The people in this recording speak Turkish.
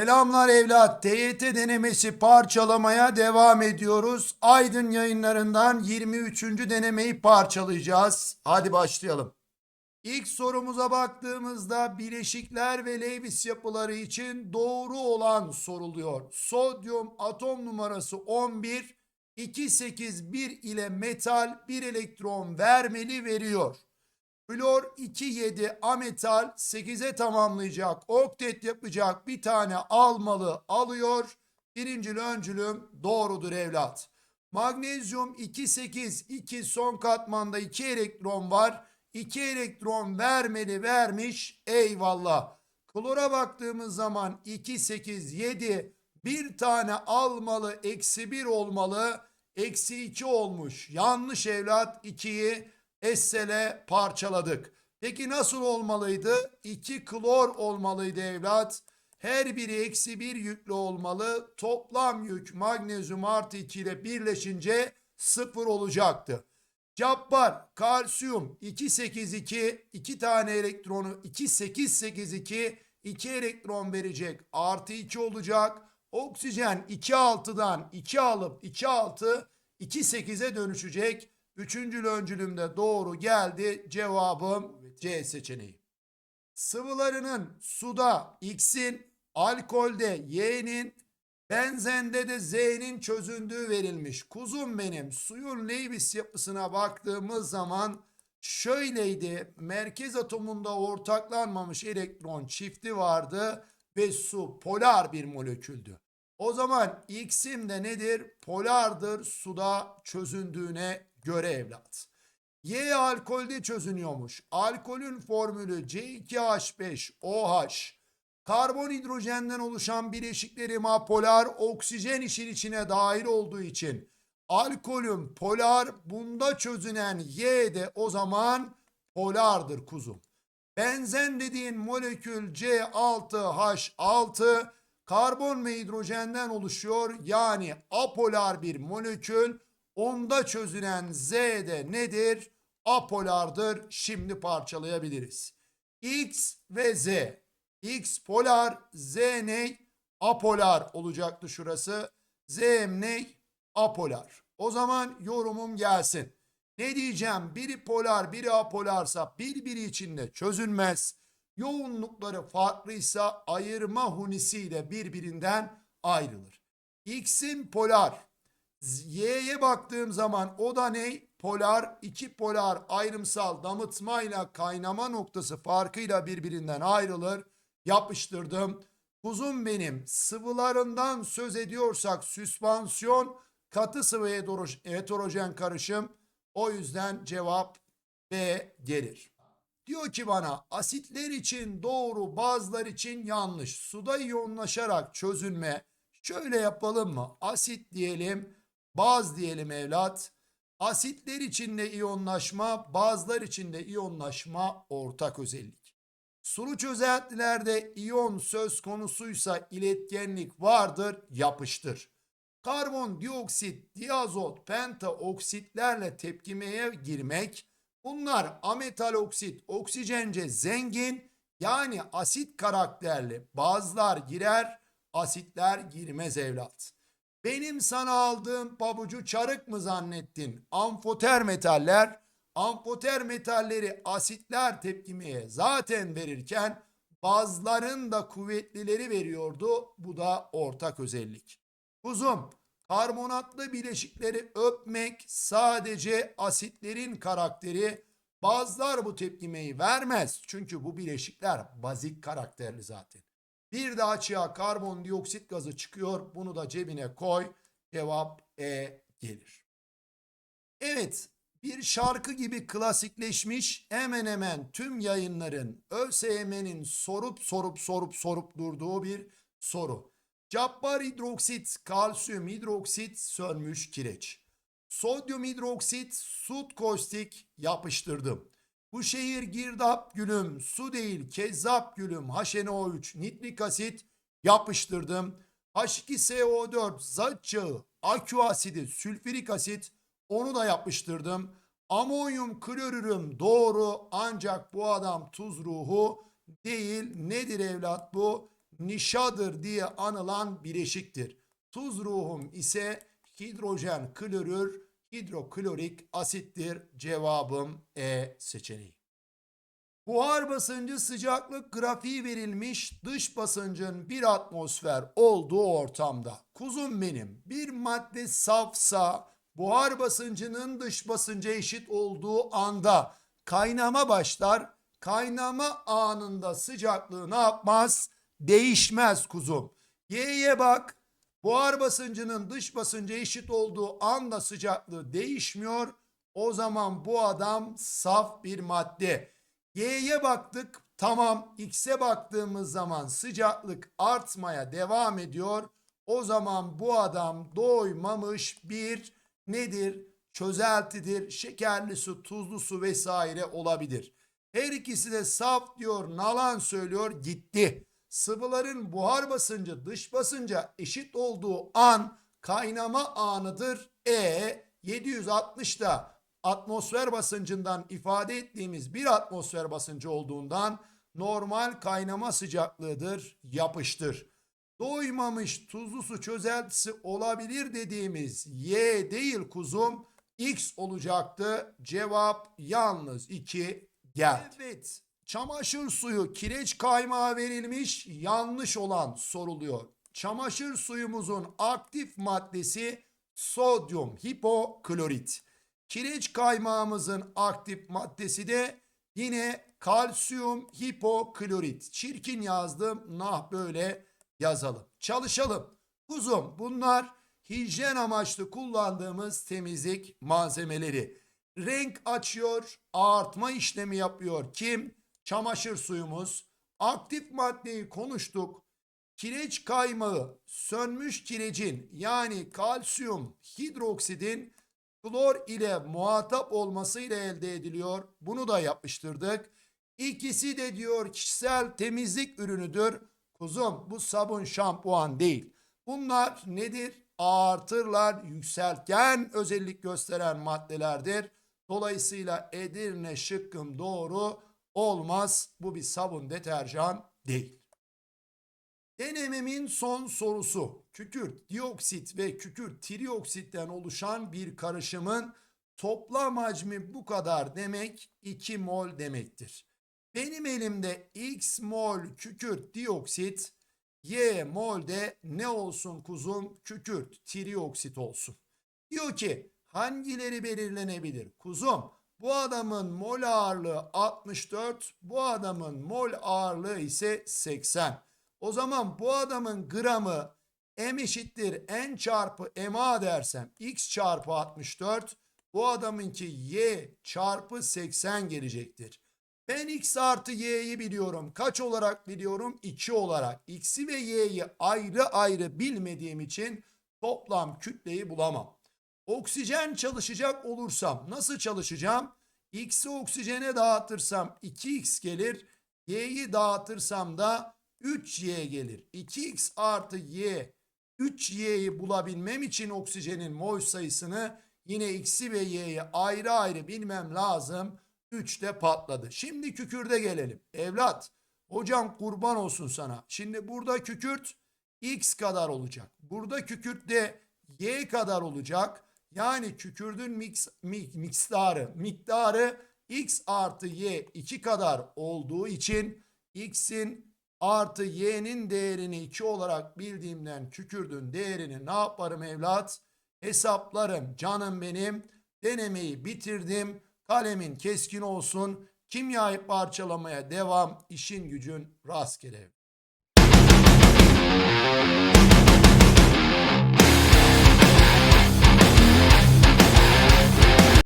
Selamlar evlat. TYT denemesi parçalamaya devam ediyoruz. Aydın yayınlarından 23. denemeyi parçalayacağız. Hadi başlayalım. İlk sorumuza baktığımızda bileşikler ve Lewis yapıları için doğru olan soruluyor. Sodyum atom numarası 11, 281 ile metal 1 elektron vermeli veriyor. Flor 2,7 ametal 8'e tamamlayacak. Oktet yapacak bir tane almalı alıyor. Birincil öncülüm doğrudur evlat. Magnezyum 2,8 2 son katmanda 2 elektron var. 2 elektron vermeli vermiş. Eyvallah. Klora baktığımız zaman 2, 8, 7 bir tane almalı eksi 1 olmalı. Eksi 2 olmuş. Yanlış evlat 2'yi Essel'e parçaladık. Peki nasıl olmalıydı? 2 klor olmalıydı evlat. Her biri eksi 1 yüklü olmalı. Toplam yük magnezyum artı 2 ile birleşince 0 olacaktı. Cabbar, kalsiyum 282, 2 tane elektronu 2882, 2 elektron verecek. Artı 2 olacak. Oksijen 2.6'dan 2 alıp 2.6 2.8'e dönüşecek. Üçüncül öncülümde doğru geldi. Cevabım C seçeneği. Sıvılarının suda X'in, alkolde Y'nin, benzende de Z'nin çözündüğü verilmiş. Kuzum benim suyun Lewis yapısına baktığımız zaman şöyleydi. Merkez atomunda ortaklanmamış elektron çifti vardı ve su polar bir moleküldü. O zaman X'im de nedir? Polardır suda çözündüğüne göre evlat. Y alkolde çözünüyormuş. Alkolün formülü C2H5OH. Karbon hidrojenden oluşan bileşikleri apolar oksijen işin içine dahil olduğu için alkolün polar bunda çözünen Y de o zaman polardır kuzum. Benzen dediğin molekül C6H6 karbon ve hidrojenden oluşuyor. Yani apolar bir molekül. Onda çözülen Z de nedir? Apolardır. Şimdi parçalayabiliriz. X ve Z. X polar, Z ne? Apolar olacaktı şurası. Z ne? Apolar. O zaman yorumum gelsin. Ne diyeceğim? Biri polar, biri apolarsa birbiri içinde çözülmez. Yoğunlukları farklıysa ayırma hunisiyle birbirinden ayrılır. X'in polar, Y'ye baktığım zaman o da ne? Polar, iki polar ayrımsal damıtmayla kaynama noktası farkıyla birbirinden ayrılır. Yapıştırdım. Kuzum benim sıvılarından söz ediyorsak süspansiyon katı sıvı heterojen karışım. O yüzden cevap B gelir. Diyor ki bana asitler için doğru bazılar için yanlış. Suda iyonlaşarak çözünme. Şöyle yapalım mı? Asit diyelim, baz diyelim evlat. Asitler içinde iyonlaşma, bazılar içinde iyonlaşma ortak özellik. Sulu çözeltilerde iyon söz konusuysa iletkenlik vardır, yapıştır. Karbon dioksit, diazot, pentaoksitlerle tepkimeye girmek, bunlar ametal oksit, oksijence zengin, yani asit karakterli. Bazılar girer, asitler girmez evlat. Benim sana aldığım pabucu çarık mı zannettin? Amfoter metaller, amfoter metalleri asitler tepkimeye zaten verirken bazıların da kuvvetlileri veriyordu. Bu da ortak özellik. Kuzum, karbonatlı bileşikleri öpmek sadece asitlerin karakteri. Bazılar bu tepkimeyi vermez. Çünkü bu bileşikler bazik karakterli zaten. Bir de açığa karbondioksit gazı çıkıyor. Bunu da cebine koy. Cevap E gelir. Evet bir şarkı gibi klasikleşmiş hemen hemen tüm yayınların ÖSYM'nin sorup sorup sorup sorup durduğu bir soru. Cabbar hidroksit, kalsiyum hidroksit, sönmüş kireç. Sodyum hidroksit, sut kostik yapıştırdım. Bu şehir girdap gülüm, su değil kezzap gülüm, HNO3, nitrik asit yapıştırdım. H2SO4, zat yağı, akü asidi, sülfürik asit onu da yapıştırdım. Amonyum klorürüm doğru ancak bu adam tuz ruhu değil. Nedir evlat bu? nişadır diye anılan bileşiktir. Tuz ruhum ise hidrojen klorür, hidroklorik asittir. Cevabım E seçeneği. Buhar basıncı sıcaklık grafiği verilmiş dış basıncın bir atmosfer olduğu ortamda. Kuzum benim bir madde safsa buhar basıncının dış basınca eşit olduğu anda kaynama başlar. Kaynama anında sıcaklığı ne yapmaz? Değişmez kuzum. Y'ye bak. Buhar basıncının dış basınca eşit olduğu anda sıcaklığı değişmiyor. O zaman bu adam saf bir madde. Y'ye baktık. Tamam. X'e baktığımız zaman sıcaklık artmaya devam ediyor. O zaman bu adam doymamış bir nedir? Çözeltidir. Şekerli su, tuzlu su vesaire olabilir. Her ikisi de saf diyor, nalan söylüyor, gitti. Sıvıların buhar basıncı dış basınca eşit olduğu an kaynama anıdır. E 760'da atmosfer basıncından ifade ettiğimiz bir atmosfer basıncı olduğundan normal kaynama sıcaklığıdır. Yapıştır. Doymamış tuzlu su çözeltisi olabilir dediğimiz Y değil kuzum X olacaktı. Cevap yalnız 2 geldi. Evet. Çamaşır suyu kireç kaymağı verilmiş yanlış olan soruluyor. Çamaşır suyumuzun aktif maddesi sodyum hipoklorit. Kireç kaymağımızın aktif maddesi de yine kalsiyum hipoklorit. Çirkin yazdım. Nah böyle yazalım. Çalışalım. Kuzum bunlar hijyen amaçlı kullandığımız temizlik malzemeleri. Renk açıyor, ağartma işlemi yapıyor. Kim? Çamaşır suyumuz. Aktif maddeyi konuştuk. Kireç kaymağı, sönmüş kirecin yani kalsiyum hidroksidin klor ile muhatap olmasıyla elde ediliyor. Bunu da yapıştırdık. İkisi de diyor kişisel temizlik ürünüdür. Kuzum bu sabun şampuan değil. Bunlar nedir? Artırlar, yükseltgen özellik gösteren maddelerdir. Dolayısıyla Edirne şıkkım doğru olmaz. Bu bir sabun deterjan değil. Denememin son sorusu. Kükürt dioksit ve kükürt trioksitten oluşan bir karışımın toplam hacmi bu kadar demek 2 mol demektir. Benim elimde x mol kükürt dioksit, y mol de ne olsun kuzum? Kükürt trioksit olsun. Diyor ki hangileri belirlenebilir? Kuzum bu adamın mol ağırlığı 64, bu adamın mol ağırlığı ise 80. O zaman bu adamın gramı m eşittir n çarpı ma dersem x çarpı 64 bu adamınki y çarpı 80 gelecektir. Ben x artı y'yi biliyorum. Kaç olarak biliyorum? 2 olarak. X'i ve y'yi ayrı ayrı bilmediğim için toplam kütleyi bulamam. Oksijen çalışacak olursam nasıl çalışacağım? X'i oksijene dağıtırsam 2x gelir. Y'yi dağıtırsam da 3y gelir. 2x artı y 3y'yi bulabilmem için oksijenin mol sayısını yine x'i ve y'yi ayrı ayrı bilmem lazım. 3'te patladı. Şimdi kükürde gelelim. Evlat hocam kurban olsun sana. Şimdi burada kükürt x kadar olacak. Burada kükürt de y kadar olacak. Yani kükürdün mix, mix, miktarı, miktarı x artı y 2 kadar olduğu için x'in artı y'nin değerini 2 olarak bildiğimden kükürdün değerini ne yaparım evlat? Hesaplarım canım benim. Denemeyi bitirdim. Kalemin keskin olsun. Kimyayı parçalamaya devam. İşin gücün rastgele.